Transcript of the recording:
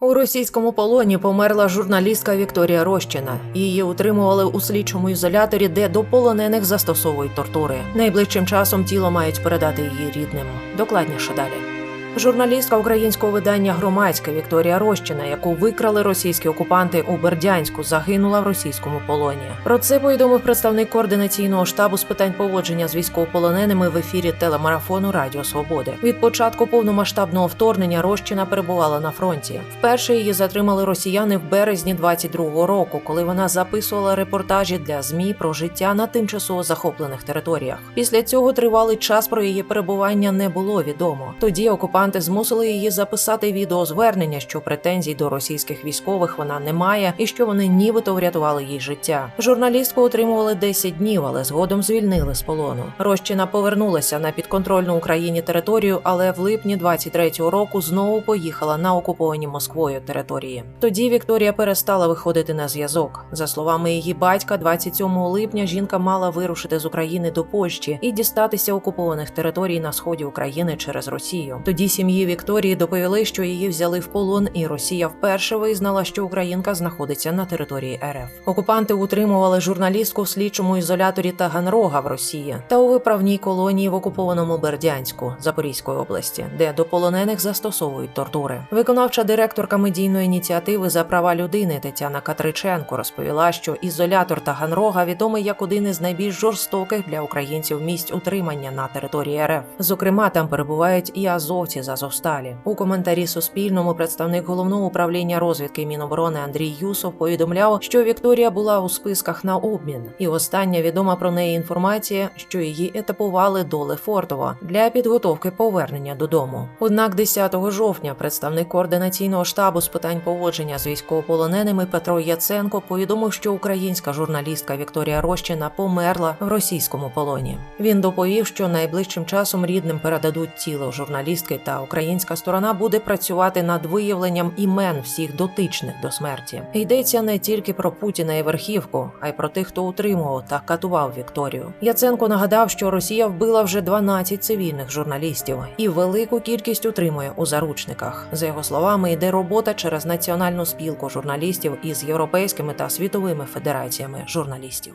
У російському полоні померла журналістка Вікторія Рощина. Її утримували у слідчому ізоляторі, де до полонених застосовують тортури. Найближчим часом тіло мають передати її рідним. Докладніше далі. Журналістка українського видання Громадське Вікторія Рощина, яку викрали російські окупанти у Бердянську, загинула в російському полоні. Про це повідомив представник координаційного штабу з питань поводження з військовополоненими в ефірі телемарафону Радіо Свободи. Від початку повномасштабного вторгнення Рощина перебувала на фронті. Вперше її затримали росіяни в березні 22-го року, коли вона записувала репортажі для змі про життя на тимчасово захоплених територіях. Після цього тривалий час про її перебування не було відомо. Тоді окупанти змусили її записати відеозвернення, що претензій до російських військових вона не має, і що вони нібито врятували їй життя. Журналістку отримували 10 днів, але згодом звільнили з полону. Рощина повернулася на підконтрольну Україні територію, але в липні 23-го року знову поїхала на окуповані Москвою території. Тоді Вікторія перестала виходити на зв'язок. За словами її батька, 27 липня жінка мала вирушити з України до Польщі і дістатися окупованих територій на сході України через Росію. Тоді сім'ї Вікторії доповіли, що її взяли в полон, і Росія вперше визнала, що Українка знаходиться на території РФ. Окупанти утримували журналістку в слідчому ізоляторі Таганрога в Росії та у виправній колонії в окупованому Бердянську Запорізької області, де до полонених застосовують тортури. Виконавча директорка медійної ініціативи за права людини Тетяна Катриченко розповіла, що ізолятор Таганрога відомий як один із найбільш жорстоких для українців місць утримання на території РФ. Зокрема, там перебувають і азовці з Азовсталі. У коментарі Суспільному представник головного управління розвідки Міноборони Андрій Юсов повідомляв, що Вікторія була у списках на обмін, і остання відома про неї інформація, що її етапували до Лефортово для підготовки повернення додому. Однак 10 жовтня представник координаційного штабу з питань поводження з військовополоненими Петро Яценко повідомив, що українська журналістка Вікторія Рощина померла в російському полоні. Він доповів, що найближчим часом рідним передадуть тіло журналістки, та українська сторона буде працювати над виявленням імен всіх дотичних до смерті. Йдеться не тільки про Путіна і верхівку, а й про тих, хто утримував та катував Вікторію. Яценко нагадав, що Росія вбила вже 12 цивільних журналістів і велику кількість утримує у заручниках. За його словами, йде робота через національну спілку журналістів із європейськими та світовими федераціями журналістів.